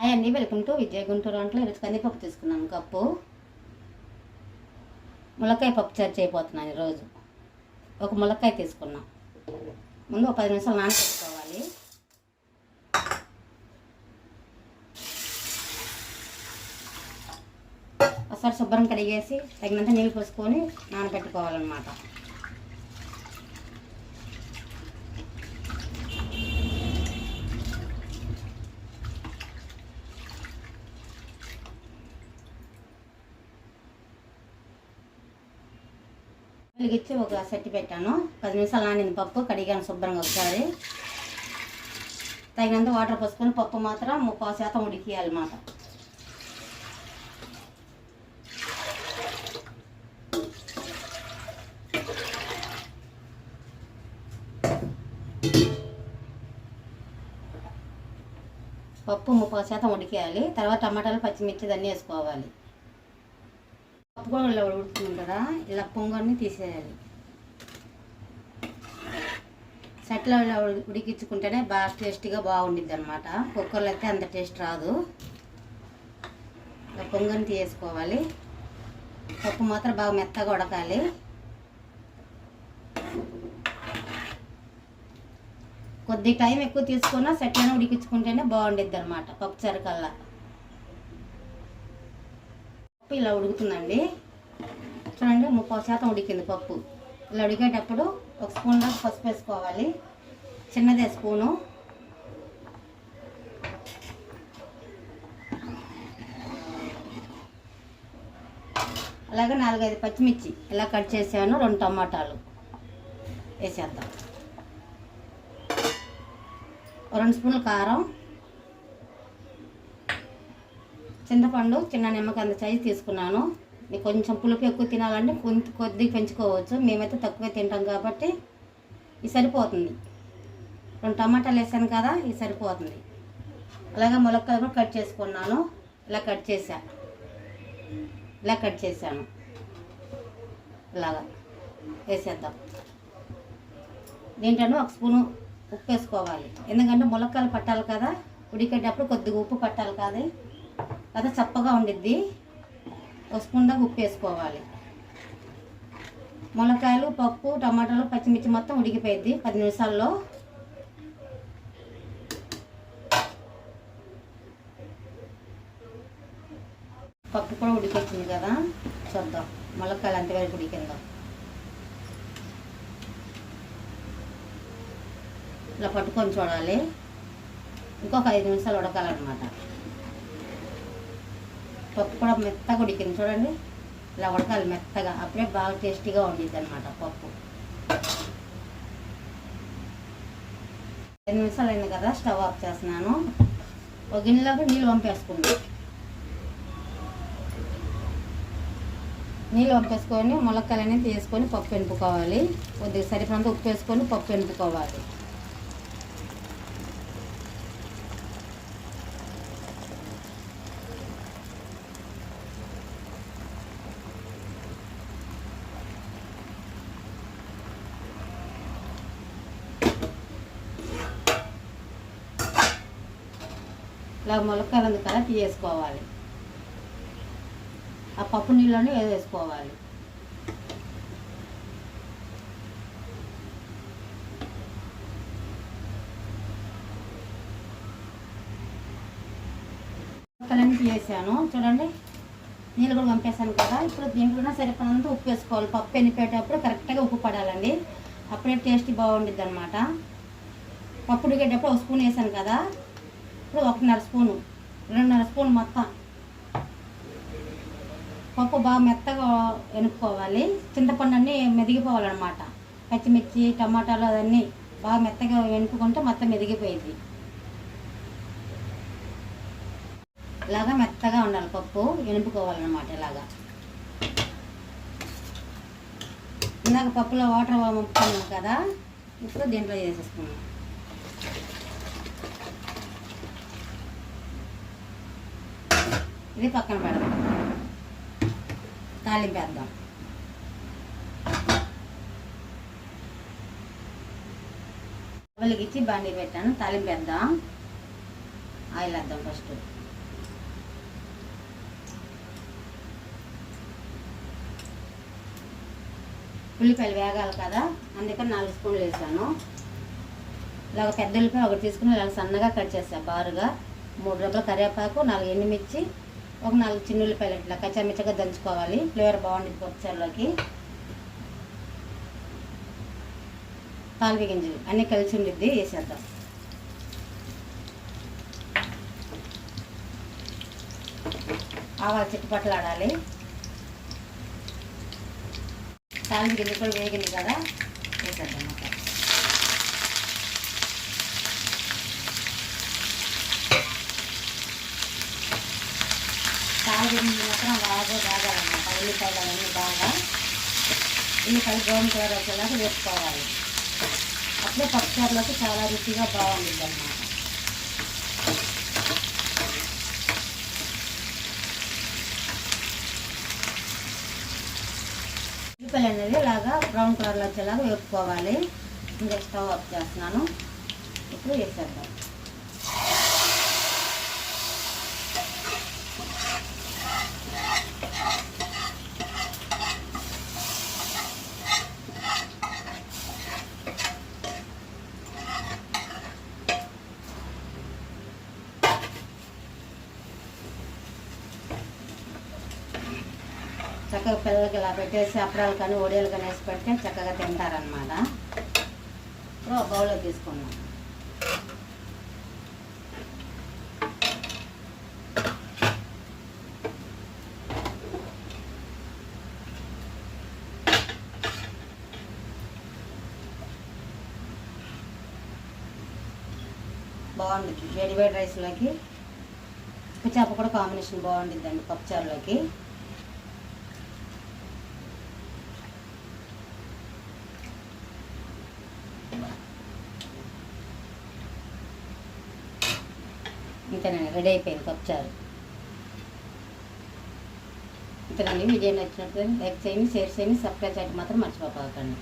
Hi అండి welcome to విజయ గుంటూరు వంటలో ఈరోజు కందిపప్పు తీసుకున్నాను కప్పు. ములక్కాయ పప్పు చారు చేయబోతున్నాను ఈరోజు. ఒక ములక్కాయ తీసుకున్నాం. ముందు ఒక పది నిమిషాలు నానబెట్టుకోవాలి ఒకసారి శుభ్రం కడిగేసి తగినంత నీళ్ళు పోసుకొని నానబెట్టుకోవాలన్నమాట. వెలిగించి ఒక సెట్ పెట్టాను. పది నిమిషాలు నానింది పప్పు కడిగాను శుభ్రంగా ఒకసారి. తగినంత వాటర్ పోసుకొని పప్పు మాత్రం ముప్పై శాతం ఉడికియాలన్నమాట పప్పు ముప్పై శాతం ఉడికేయాలి. తర్వాత టమాటాలు పచ్చిమిర్చి దాన్ని వేసుకోవాలి. పప్పు కూడా ఇలా ఉడుకుతుంది కదా ఇలా పొంగని తీసేయాలి. సెట్లో ఉడికించుకుంటేనే బాగా టేస్టీగా బాగుండిద్ది అనమాట కుక్కర్లో అయితే అంత టేస్ట్ రాదు. ఇలా పొంగని తీసుకోవాలి పప్పు మాత్రం బాగా మెత్తగా ఉడకాలి. కొద్ది టైం ఎక్కువ తీసుకున్నా సెట్లను ఉడికించుకుంటేనే బాగుండిద్ది అనమాట పప్పు చెరకల్లా పప్పు ఇలా ఉడుకుతుందండి. చూడండి ముప్పై శాతం ఉడికింది పప్పు. ఇలా ఉడికేటప్పుడు ఒక స్పూన్ దాకా పసుపు వేసుకోవాలి. చిన్నదే స్పూను. అలాగే నాలుగైదు పచ్చిమిర్చి ఇలా కట్ చేసాను రెండు టమాటాలు వేసేద్దాం. రెండు స్పూన్లు కారం. చింతపండు చిన్న నిమ్మకాయ అంత సైజు తీసుకున్నాను. మీకు కొంచెం పులుపు ఎక్కువ తినాలంటే కొంత కొద్దిగా పెంచుకోవచ్చు. మేమైతే తక్కువే తింటాం కాబట్టి ఇది సరిపోతుంది. రెండు టమాటాలు వేసాను కదా ఇది సరిపోతుంది. అలాగే ములక్కాయలు కూడా కట్ చేసుకున్నాను. ఇలా కట్ చేశా. ఇలా కట్ చేశాను. ఇలాగా వేసేద్దాం. దీంట్లో ఒక స్పూను ఉప్పు వేసుకోవాలి. ఎందుకంటే ములక్కాయలు పట్టాలి కదా ఉడికేటప్పుడు కొద్దిగా ఉప్పు పట్టాలి కదా. కదా చప్పగా ఉండిద్ది. ఒక స్పూన్ దాకా ఉప్పు వేసుకోవాలి. మునక్కాయలు పప్పు టమాటాలు పచ్చిమిర్చి మొత్తం ఉడికిపోయిద్ది పది నిమిషాల్లో. పప్పు కూడా ఉడికొచ్చింది కదా. చూద్దాం ములక్కాయలు అంతవరకు ఉడికిందా. ఇలా పట్టుకొని చూడాలి. ఇంకొక ఐదు నిమిషాలు ఉడకాలన్నమాట. పప్పు కూడా మెత్తగా ఉడికింది. చూడండి. ఇలా ఉడకాలి మెత్తగా. అప్పుడే బాగా టేస్టీగా ఉండిద్ది అనమాట పప్పు. రెండు నిమిషాలు అయింది కదా స్టవ్ ఆఫ్ చేస్తున్నాను. ఒక గిన్నెలోకి నీళ్ళు పంపేసుకుంది నీళ్ళు పంపేసుకొని ములక్కాయలన్నీ తీసుకొని పప్పు ఎనుపుకోవాలి కొద్దిగా సరిపడంత ఉప్పు వేసుకొని పప్పు ఎనుపుకోవాలి ఇలా ములక్కాయలు ఉంది కదా తీసేసుకోవాలి. ఆ పప్పు నీళ్ళని వేసేసుకోవాలి ముక్కలన్నీ తీసేసాను. చూడండి నీళ్ళు కూడా పంపేశాను కదా. ఇప్పుడు దీంట్లోనే సరిపడినంత ఉప్పు వేసుకోవాలి. పప్పు ఎనిపేటప్పుడు కరెక్ట్గా ఉప్పు పడాలండి. అప్పుడే టేస్ట్ బాగుండిద్ది అనమాట పప్పు ఉడికేటప్పుడు ఒక స్పూన్ వేసాను కదా. ఇప్పుడు ఒకటిన్నర స్పూను. రెండున్నర స్పూన్ మొత్తం. పప్పు బాగా మెత్తగా వెనుక్కోవాలి చింతపండు అన్నీ మెదిగిపోవాలన్నమాట. పచ్చిమిర్చి టమాటాలు అవన్నీ బాగా మెత్తగా వెనుక్కుంటే మొత్తం మెదిగిపోయింది. ఇలాగా మెత్తగా ఉండాలి పప్పు వెనుపుకోవాలన్నమాట ఇలాగా. ఇందాక పప్పులో వాటర్ పంపుకున్నాం కదా ఇప్పుడు దీంట్లో చేసేసుకున్నాం ఇది పక్కన పెడదాం. తాలింపేద్దాం వెలిగించి బండి పెట్టాను. తాలింపేద్దాం ఆయిల్ వేద్దాం ఫస్ట్. ఉల్లిపాయలు వేగాలి కదా అందుకని నాలుగు స్పూన్లు వేసాను. ఇలాగ పెద్ద ఉల్లిపాయ ఒకటి తీసుకుని ఇలాగ సన్నగా కట్ చేస్తాను బారుగా. మూడు డబ్బులు కరివేపాకు నాలుగు ఎండుమిర్చి ఒక నాలుగు చిన్న ఉల్లిపాయలు ఇట్లా కచ్చామిచ్చగా దంచుకోవాలి. ఫ్లేవర్ బాగుంటుంది పప్పుచారులోకి. తాలిపి గింజలు అన్నీ కలిసి ఉండిద్ది. వేసేద్దాం. ఆవాలు చిట్టుపట్లు ఆడాలి తాలింపు గింజలు కూడా వేగింది కదా. వేసేద్దాం మొత్తం మాత్రం బాగా బాగాలన్నమాట ఉల్లిపాయలు అవన్నీ బాగా ఉల్లిపాయలు బ్రౌన్ కలర్ వచ్చేలాగా వేసుకోవాలి. అప్పుడే పప్పుచారులోకి చాలా రుచిగా బాగుంటుంది అన్నమాట ఉల్లిపాయలు అనేది ఇలాగా బ్రౌన్ కలర్లో వచ్చేలాగా వేపుకోవాలి. ఇంకా స్టవ్ ఆఫ్ చేస్తున్నాను. ఇప్పుడు వేసేద్దాం. చక్కగా పిల్లలకి ఇలా పెట్టేసి అప్పడాలు కానీ ఒడియాలు కానీ వేసి పెడితే చక్కగా తింటారనమాట ఇప్పుడు ఒక బౌల్లో తీసుకున్నాం బాగుంది. వేడి వేడి రైస్లోకి ఉప్పు చేప కూడా కాంబినేషన్ బాగుంటుందండి పప్పుచారులోకి. ఇంతేనండి రెడీ అయిపోయింది పప్పుచారు ఇంతేనండి వీడియో నచ్చినట్టు లైక్ చేయండి షేర్ చేయండి సబ్స్క్రైబ్ చేయడం మాత్రం మర్చిపోకండి